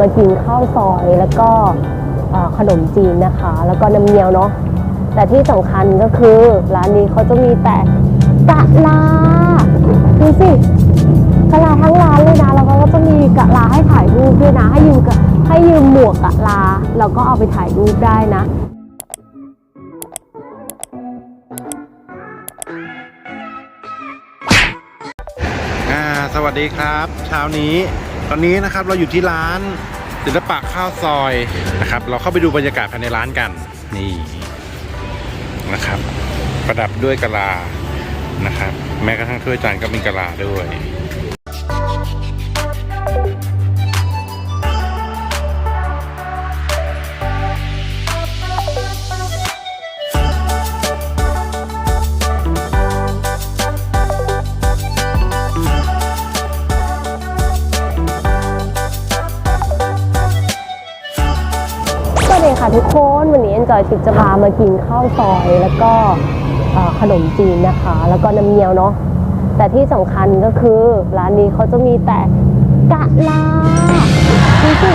มากินข้าวซอยแล้วก็ขนมจีนนะคะ แล้วก็น้ำเงี้ยวเนาะแต่ที่สำคัญก็คือร้านนี้เขาจะมีแต่กะลาดูสิกะลาทั้งร้านเลยนะแล้วเขาก็จะมีกะลาให้ถ่ายรูปด้วยนะ ให้ยืมกะให้ยืมหมวกกะลาแล้วก็เอาไปถ่ายรูปได้นะสวัสดีครับ เช้านี้ ตอนนี้นะครับเราอยู่ที่ร้านศิลปะข้าวซอยนะครับ เราเข้าไปดูบรรยากาศภายในร้านกัน นี่นะครับ ประดับด้วยกะลานะครับ แม้กระทั่งถ้วยจานก็เป็นกะลาด้วย ทุกคนวันนี้ Enjoy Trip จะพามากินข้าวซอยแล้วก็ขนมจีนนะคะ แล้วก็น้ำเงี้ยวเนาะแต่ที่สำคัญก็คือร้านนี้เขาจะมีแต่กะลาดูสิ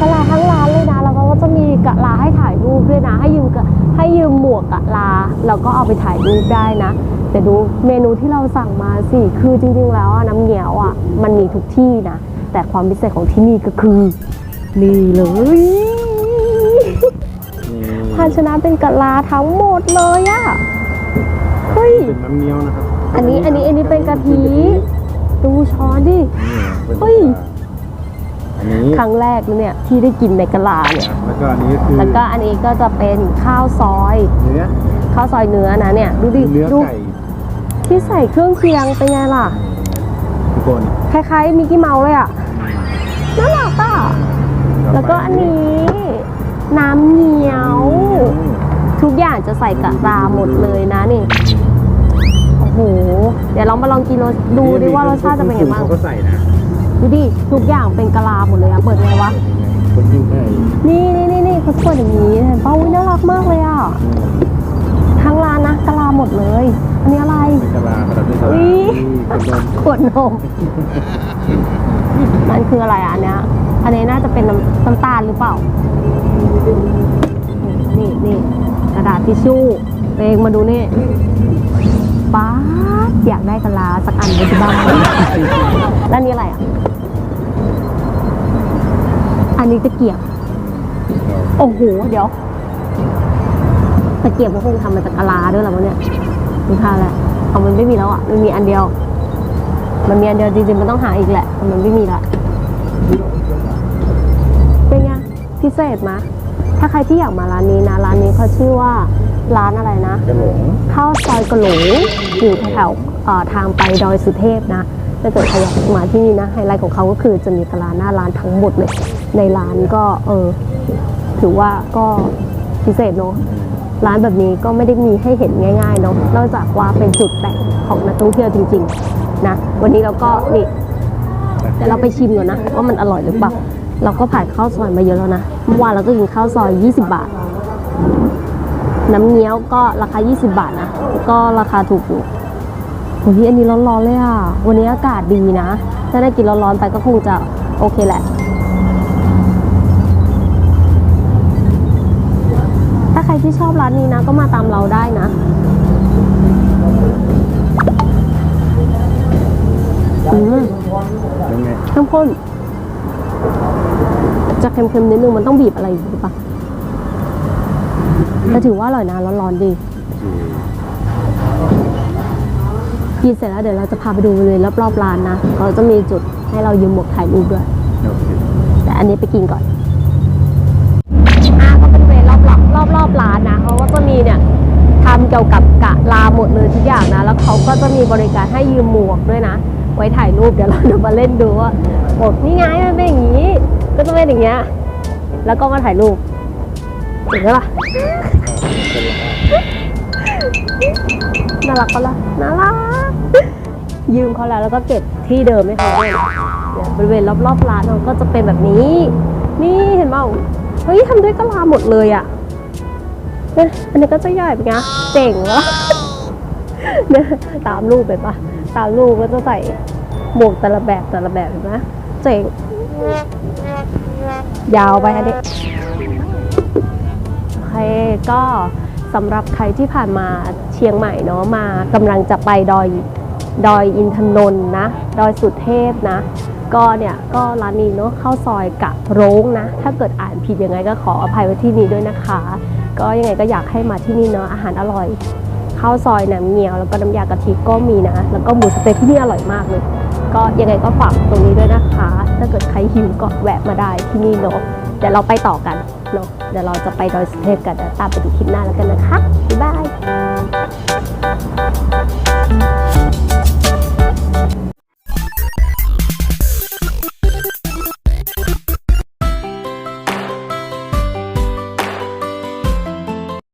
กะลาทั้งร้านเลยนะแล้วเขาก็จะมีกะลาให้ถ่ายรูปด้วยนะ ให้ยืมกะให้ยืมหมวกกะลาแล้วก็เอาไปถ่ายรูปได้นะแต่ดูเมนูที่เราสั่งมาสิคือจริง ๆ แล้วน้ำเงี้ยวอะมันมีทุกที่นะแต่ความพิเศษของที่นี่ก็คือนี่เลย ภาชนะเป็นกะลาทั้งหมดเลยอะเฮ้ย เป็นน้ำเงี้ยวนะครับอันนี้อันนี้อันนี้เป็นกะทิ ดูช้อนดิ เฮ้ย อันนี้ครั้งแรกเลยเนี่ยที่ได้กินในกะลาเนี่ย แล้วก็อันนี้ก็คือแล้วก็อันนี้ก็จะเป็นข้าวซอย เนื้อข้าวซอยเนื้อนะเนี่ยดูดิเนื้อดูไก่ที่ใส่เครื่องเคียงเป็นไงล่ะ ทุกคนคล้ายๆมิกกี้เมาส์เลยอะน่ารักอะแล้วก็อันนี้ น้ำเงี้ยว ทุกอย่างจะใส่กะลาหมดเลยนะนี่ โอ้โห เดี๋ยวเรามาลองกินรสดูดิว่ารสชาติจะเป็นไงบ้างเขาก็ใส่นะ ดูดิ ทุกอย่างเป็นกะลาหมดเลยอะเปิดไงวะ คนยิ่งให้นี่นี่นี่นี่เขาเปิดอย่างนี้เห็นป่าวิน่ารักมากเลยอะทั้งร้านนะกะลาหมดเลย อันนี้อะไรเป็นกะลาประดับด้วยกะอุ๊ลายเป็นนมขวดนม มันคืออะไรอะอันเนี้ยอันนี้น่าจะเป็นน้ำน้ำตาลหรือเปล่านี่นี่กระดาษ ทิชชู่เองมาดูนี่ป๊าดอยากได้กะลาสักอันไปที่บ้านแล้วนี่อะไรอะ อันนี้ตะเกียบ โอ้โห เดี๋ยวตะเกียบก็คงทำมาจากกะลาด้วยหรอวะเนี่ยดูท่าแล้วเอามันไม่มีแล้วอะมันมีอันเดียว มันมีอันเดียวจริงๆมันต้องหาอีกแหละ มันไม่มีละเป็นไงพิเศษมะ ถ้าใครที่อยากมาร้านนี้นะ ร้านนี้เขาชื่อว่าร้านอะไรนะกระหลงข้าวซอยกะโหลอยู่แถวๆเอ่อทางไปดอยสุเทพนะถ้าเกิดใครอยากมาที่นี่นะไฮไลท์ของเขาก็คือจะมีกะลาหน้าร้านทั้งหมดเลยในร้านก็เออถือว่าก็พิเศษเนาะร้านแบบนี้ก็ไม่ได้มีให้เห็นง่ายๆเนาะนอกจากว่าเป็นจุดแต่งของนักท่องเที่ยวจริงๆนะวันนี้เราก็นี่เดี๋ยวเราไปชิมก่อนนะว่ามันอร่อยหรือเปล่า เราก็ผ่านข้าวซอยมาเยอะแล้วนะเมื่อวานเราก็กินข้าวซอย 20 บาท น้ำเงี้ยวก็ราคา 20 บาทนะ ก็ราคาถูกอยู่โอ้ยอันนี้ร้อนๆเลยอะ วันนี้อากาศดีนะ ถ้าได้กินร้อนๆไปก็คงจะโอเคแหละ ถ้าใครที่ชอบร้านนี้นะ ก็มาตามเราได้นะอืมยังไงเข้มข้น จะเค็มๆนิดนึงมันต้องบีบอะไรอยู่หรือเปล่าแต่ถือว่าอร่อยนะร้อนๆดีกินเสร็จแล้วเดี๋ยวเราจะพาไปดูบริเวณรอบๆร้านนะเขาจะมีจุดให้เรายืมหมวกถ่ายรูปด้วยโอเคแต่อันนี้ไปกินก่อนอ่าก็เป็นบริเวณรอบๆรอบรอบๆร้านนะเขาก็จะมีเนี่ยทำเกี่ยวกับกะลาหมดเลยทุกอย่างนะ แล้วเขาก็จะมีบริการให้ยืมหมวกด้วยนะ ไว้ถ่ายรูปเดี๋ยวเราเดี๋ยวมาเล่นดูว่าโอ้นี่ไงมันเป็นอย่างนี้ ก็จะเป็นอย่างเงี้ย แล้วก็มาถ่ายรูปเห็นไหมล่ะน่ารักก็ละน่ารัก ยืมเขาแล้วแล้วก็เก็บที่เดิมให้เขาด้วยเนี่ยบริเวณรอบๆร้านเขาก็จะเป็นแบบนี้ นี่เห็นเปล่าเฮ้ยทำด้วยกะลาหมดเลยอะเนี่ยอันนี้ก็จะใหญ่เป็นไงเจ๋งวะเนี่ยตามรูปไปปะตามรูปก็จะใส่หมวกแต่ละแบบแต่ละแบบเห็นไหมเจ๋ง ยาวไปอันนี้โอเคก็สำหรับใครที่ผ่านมาเชียงใหม่เนาะมากำลังจะไปดอยดอยอินทนนท์นะ ดอยสุเทพนะ ก็เนี่ยก็ร้านนี้เนาะข้าวซอยกะโร้งนะ ถ้าเกิดอ่านผิดยังไงก็ขออภัยไว้ที่นี้ด้วยนะคะ ก็ยังไงก็อยากให้มาที่นี่เนาะอาหารอร่อยข้าวซอยน้ำเงี้ยวแล้วก็น้ำยากะทิก็มีนะ แล้วก็หมูสเต๊ะที่นี่อร่อยมากเลย ก็ยังไงก็ฝากตรงนี้ด้วยนะคะิวก็แวะมาได้ที่นี่เนาะเดี๋ยวเราไปต่อกันเนาะเดี๋ยวเราจะไปดอยสุเทพกันตามไปดูคลิปหน้าแล้วกันนะคะ บ๊ายบาย